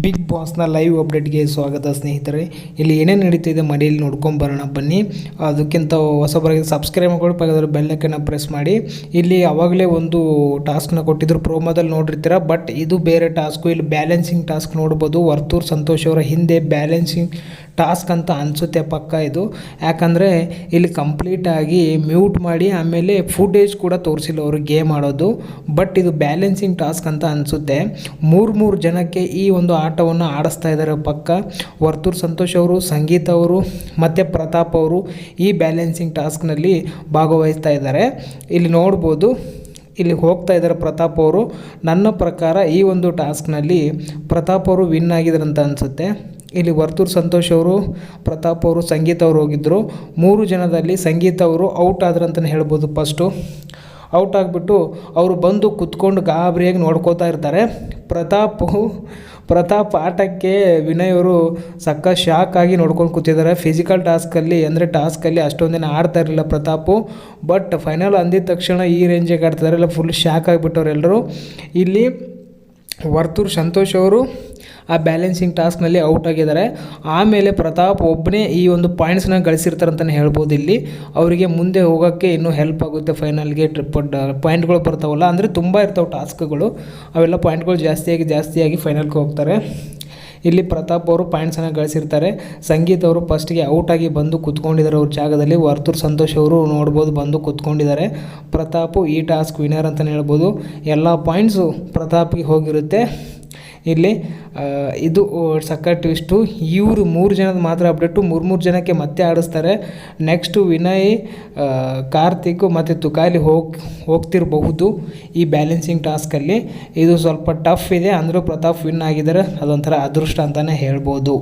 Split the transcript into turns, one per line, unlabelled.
Big ಬಾಸ್ನ live ಅಪ್ಡೇಟ್ಗೆ ಸ್ವಾಗತ ಸ್ನೇಹಿತರೆ. ಇಲ್ಲಿ ಏನೇನು ನಡೀತಿದೆ ಮನೆಯಲ್ಲಿ ನೋಡ್ಕೊಂಡು ಬರೋಣ ಬನ್ನಿ. ಅದಕ್ಕಿಂತ ಹೊಸಬರಿಗೆ ಸಬ್ಸ್ಕ್ರೈಬ್ ಮಾಡ್ಕೊಂಡು ಪಕ್ಕದಲ್ಲಿ ಪ್ರೆಸ್ ಮಾಡಿ. ಇಲ್ಲಿ ಆವಾಗಲೇ ಒಂದು ಟಾಸ್ಕ್ನ ಕೊಟ್ಟಿದ್ರು ಪ್ರೋಮೋದಲ್ಲಿ ನೋಡಿರ್ತೀರ ಬಟ್ ಇದು ಬೇರೆ ಟಾಸ್ಕು ಇಲ್ಲಿ ಬ್ಯಾಲೆನ್ಸಿಂಗ್ ಟಾಸ್ಕ್ ನೋಡ್ಬೋದು. ವರ್ತೂರ್ ಸಂತೋಷ್ ಅವರ ಹಿಂದೆ ಬ್ಯಾಲೆನ್ಸಿಂಗ್ ಟಾಸ್ಕ್ ಅಂತ ಅನಿಸುತ್ತೆ ಪಕ್ಕ ಇದು. ಯಾಕಂದರೆ ಇಲ್ಲಿ ಕಂಪ್ಲೀಟಾಗಿ ಮ್ಯೂಟ್ ಮಾಡಿ ಆಮೇಲೆ ಫುಟೇಜ್ ಕೂಡ ತೋರಿಸಿಲ್ಲ ಅವರು ಗೇಮ್ ಆಡೋದು. ಬಟ್ ಇದು ಬ್ಯಾಲೆನ್ಸಿಂಗ್ ಟಾಸ್ಕ್ ಅಂತ ಅನಿಸುತ್ತೆ. ಮೂರು ಮೂರು ಜನಕ್ಕೆ ಈ ಒಂದು ಆಟವನ್ನು ಆಡಿಸ್ತಾ ಇದ್ದಾರೆ ಪಕ್ಕ. ವರ್ತೂರ್ ಸಂತೋಷ್ ಅವರು, ಸಂಗೀತ ಅವರು, ಮತ್ತು ಪ್ರತಾಪ್ ಅವರು ಈ ಬ್ಯಾಲೆನ್ಸಿಂಗ್ ಟಾಸ್ಕ್ನಲ್ಲಿ ಭಾಗವಹಿಸ್ತಾ ಇದ್ದಾರೆ ಇಲ್ಲಿ ನೋಡ್ಬೋದು, ಇಲ್ಲಿ ಹೋಗ್ತಾ ಇದ್ದಾರೆ ಪ್ರತಾಪ್ ಅವರು. ನನ್ನ ಪ್ರಕಾರ ಈ ಒಂದು ಟಾಸ್ಕ್ನಲ್ಲಿ ಪ್ರತಾಪ್ ಅವರು ವಿನ್ ಆಗಿದ್ರಂತ ಅನಿಸುತ್ತೆ. ಇಲ್ಲಿ ವರ್ತೂರ್ ಸಂತೋಷ್ ಅವರು, ಪ್ರತಾಪ್ ಅವರು, ಸಂಗೀತ ಅವರು ಹೋಗಿದ್ದರು ಮೂರು ಜನದಲ್ಲಿ ಸಂಗೀತ ಅವರು ಔಟ್ ಆದ್ರು ಅಂತಲೇ ಹೇಳ್ಬೋದು ಫಸ್ಟು ಔಟ್ ಆಗಿಬಿಟ್ಟು ಅವರು ಬಂದು ಕುತ್ಕೊಂಡು ಗಾಬರಿಯಾಗಿ ನೋಡ್ಕೋತಾ ಇರ್ತಾರೆ. ಪ್ರತಾಪ್ ಪ್ರತಾಪ್ ಆಟಕ್ಕೆ ವಿನಯ್ ಅವರು ಸಕ್ಕ ಶಾಕ್ ಆಗಿ ನೋಡ್ಕೊಂಡು ಕೂತಿದ್ದಾರೆ. ಫಿಸಿಕಲ್ ಟಾಸ್ಕಲ್ಲಿ ಅಂದರೆ ಟಾಸ್ಕಲ್ಲಿ ಅಷ್ಟೊಂದಿನ ಆಡ್ತಾ ಇರಲಿಲ್ಲ ಪ್ರತಾಪು. ಬಟ್ ಫೈನಲ್ ಅಂದಿದ ತಕ್ಷಣ ಈ ರೇಂಜಿಗೆ ಆಡ್ತಾರೆ ಇಲ್ಲ ಫುಲ್ ಶಾಕ್ ಆಗಿಬಿಟ್ಟವ್ರೆಲ್ಲರೂ ಇಲ್ಲಿ ವರ್ತೂರ್ ಸಂತೋಷ್ ಅವರು ಆ ಬ್ಯಾಲೆನ್ಸಿಂಗ್ ಟಾಸ್ಕ್ನಲ್ಲಿ ಔಟ್ ಆಗಿದ್ದಾರೆ. ಆಮೇಲೆ ಪ್ರತಾಪ್ ಒಬ್ಬನೇ ಈ ಒಂದು ಪಾಯಿಂಟ್ಸ್ನ ಗಳಿಸಿರ್ತಾರೆ ಅಂತಲೇ ಹೇಳ್ಬೋದು ಇಲ್ಲಿ. ಅವರಿಗೆ ಮುಂದೆ ಹೋಗೋಕ್ಕೆ ಇನ್ನೂ ಹೆಲ್ಪ್ ಆಗುತ್ತೆ ಫೈನಲ್ಗೆ ಟ್ರಿಪ್ ಪಾಯಿಂಟ್ಗಳು ಬರ್ತಾವಲ್ಲ, ಅಂದರೆ ತುಂಬ ಇರ್ತಾವೆ ಟಾಸ್ಕ್ಗಳು ಅವೆಲ್ಲ ಪಾಯಿಂಟ್ಗಳು ಜಾಸ್ತಿಯಾಗಿ ಜಾಸ್ತಿಯಾಗಿ ಫೈನಲ್ಗೆ ಹೋಗ್ತಾರೆ. ಇಲ್ಲಿ ಪ್ರತಾಪ್ ಅವರು ಪಾಯಿಂಟ್ಸನ್ನು ಗಳಿಸಿರ್ತಾರೆ. ಸಂಗೀತ್ ಅವರು ಫಸ್ಟಿಗೆ ಔಟಾಗಿ ಬಂದು ಕುತ್ಕೊಂಡಿದ್ದಾರೆ. ಅವ್ರ ಜಾಗದಲ್ಲಿ ವರ್ತೂರ್ ಸಂತೋಷ್ ಅವರು ನೋಡ್ಬೋದು ಬಂದು ಕುತ್ಕೊಂಡಿದ್ದಾರೆ. ಪ್ರತಾಪು ಈ ಟಾಸ್ಕ್ ವಿನರ್ ಅಂತಲೇ ಹೇಳ್ಬೋದು. ಎಲ್ಲ ಪಾಯಿಂಟ್ಸು ಪ್ರತಾಪ್ಗೆ ಹೋಗಿರುತ್ತೆ. ಇಲ್ಲಿ ಇದು ಸಕ್ಕರ್ ಟ್ವಿಸ್ಟು ಇವರು ಮೂರು ಜನದ ಮಾತ್ರ ಅಪ್ಡೇಟು ಮೂರು ಮೂರು ಜನಕ್ಕೆ ಮತ್ತೆ ಆಡಿಸ್ತಾರೆ. ನೆಕ್ಸ್ಟು ವಿನಯ್ ಕಾರ್ತಿಕ್ ಮತ್ತು ತುಕಾಲಿ ಹೋಗಿ, ಹೋಗ್ತಿರಬಹುದು ಈ ಬ್ಯಾಲೆನ್ಸಿಂಗ್ ಟಾಸ್ಕಲ್ಲಿ ಇದು ಸ್ವಲ್ಪ ಟಫ್ ಇದೆ, ಅಂದರೂ ಪ್ರತಾಪ್ ವಿನ್ ಆಗಿದ್ದಾರೆ. ಅದೊಂಥರ ಅದೃಷ್ಟ ಅಂತಲೇ ಹೇಳ್ಬೋದು.